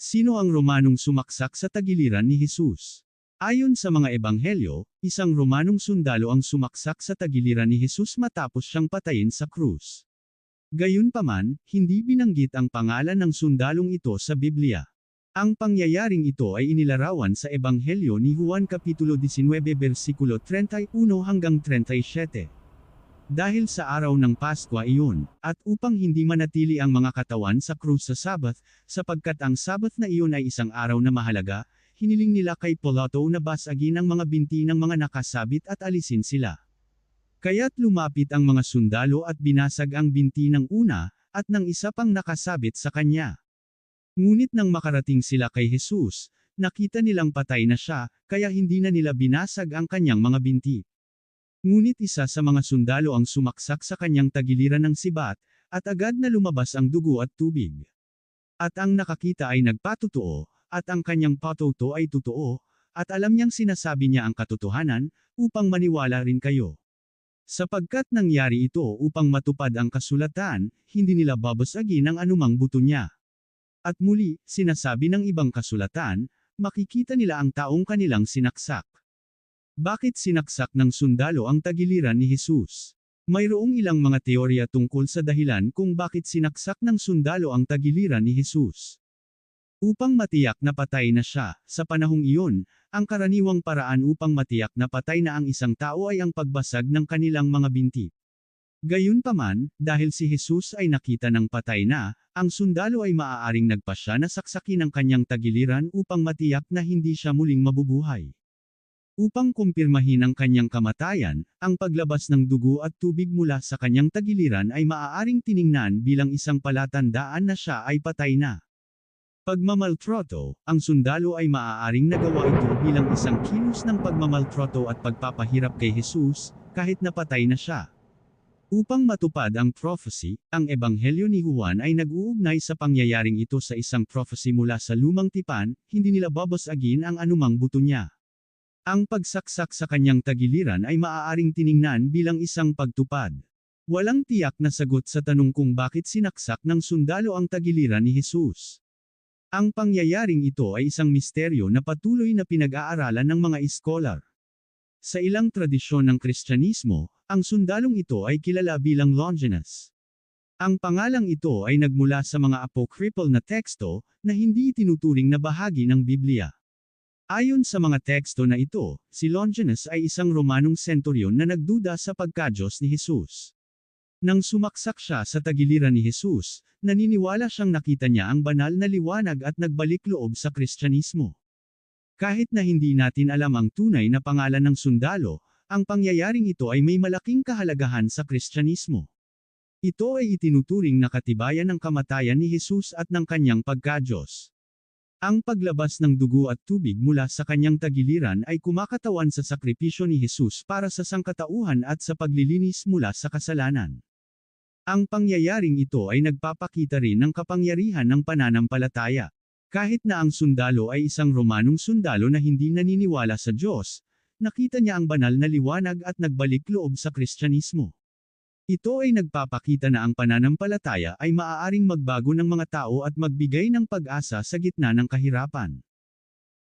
Sino ang Romanong sumaksak sa tagiliran ni Jesus? Ayon sa mga ebanghelyo, isang Romanong sundalo ang sumaksak sa tagiliran ni Jesus matapos siyang patayin sa krus. Gayunpaman, hindi binanggit ang pangalan ng sundalong ito sa Biblia. Ang pangyayaring ito ay inilarawan sa Ebanghelyo ni Juan Kapitulo 19 versikulo 31 hanggang 37. Dahil sa araw ng Paskwa iyon, at upang hindi manatili ang mga katawan sa krus sa Sabbath, sapagkat ang Sabbath na iyon ay isang araw na mahalaga, hiniling nila kay Pilato na basagin ang mga binti ng mga nakasabit at alisin sila. Kaya't lumapit ang mga sundalo at binasag ang binti ng una, at ng isa pang nakasabit sa kanya. Ngunit nang makarating sila kay Jesus, nakita nilang patay na siya, kaya hindi na nila binasag ang kanyang mga binti. Ngunit isa sa mga sundalo ang sumaksak sa kanyang tagiliran ng sibat, at agad na lumabas ang dugo at tubig. At ang nakakita ay nagpatotoo, at ang kanyang patuto ay totoo, at alam niyang sinasabi niya ang katotohanan, upang maniwala rin kayo. Sapagkat nangyari ito upang matupad ang kasulatan, hindi nila babasagin ang anumang buto niya. At muli, sinasabi ng ibang kasulatan, makikita nila ang taong kanilang sinaksak. Bakit sinaksak ng sundalo ang tagiliran ni Jesus? Mayroong ilang mga teorya tungkol sa dahilan kung bakit sinaksak ng sundalo ang tagiliran ni Jesus. Upang matiyak na patay na siya, sa panahong iyon, ang karaniwang paraan upang matiyak na patay na ang isang tao ay ang pagbasag ng kanilang mga binti. Gayunpaman, dahil si Jesus ay nakita ng patay na, ang sundalo ay maaaring nagpasya na saksakin ang kanyang tagiliran upang matiyak na hindi siya muling mabubuhay. Upang kumpirmahin ang kanyang kamatayan, ang paglabas ng dugo at tubig mula sa kanyang tagiliran ay maaaring tiningnan bilang isang palatandaan na siya ay patay na. Pagmamaltroto, ang sundalo ay maaaring nagawa ito bilang isang kilos ng pagmamaltroto at pagpapahirap kay Jesus, kahit napatay na siya. Upang matupad ang prophecy, ang ebanghelyo ni Juan ay nag-uugnay sa pangyayaring ito sa isang prophecy mula sa lumang tipan, hindi nila babasagin ang anumang buto niya. Ang pagsaksak sa kanyang tagiliran ay maaaring tiningnan bilang isang pagtupad. Walang tiyak na sagot sa tanong kung bakit sinaksak ng sundalo ang tagiliran ni Jesus. Ang pangyayaring ito ay isang misteryo na patuloy na pinag-aaralan ng mga iskolar. Sa ilang tradisyon ng Kristyanismo, ang sundalong ito ay kilala bilang Longinus. Ang pangalang ito ay nagmula sa mga apocryphal na teksto, na hindi itinuturing na bahagi ng Biblia. Ayon sa mga teksto na ito, si Longinus ay isang Romanong senturyon na nagduda sa pagkadyos ni Jesus. Nang sumaksak siya sa tagiliran ni Jesus, naniniwala siyang nakita niya ang banal na liwanag at nagbalik loob sa Kristyanismo. Kahit na hindi natin alam ang tunay na pangalan ng sundalo, ang pangyayaring ito ay may malaking kahalagahan sa Kristyanismo. Ito ay itinuturing na katibayan ng kamatayan ni Jesus at ng kanyang pagkadyos. Ang paglabas ng dugo at tubig mula sa kanyang tagiliran ay kumakatawan sa sakripisyo ni Jesus para sa sangkatauhan at sa paglilinis mula sa kasalanan. Ang pangyayaring ito ay nagpapakita rin ng kapangyarihan ng pananampalataya. Kahit na ang sundalo ay isang Romanong sundalo na hindi naniniwala sa Diyos, nakita niya ang banal na liwanag at nagbalik loob sa Kristyanismo. Ito ay nagpapakita na ang pananampalataya ay maaaring magbago ng mga tao at magbigay ng pag-asa sa gitna ng kahirapan.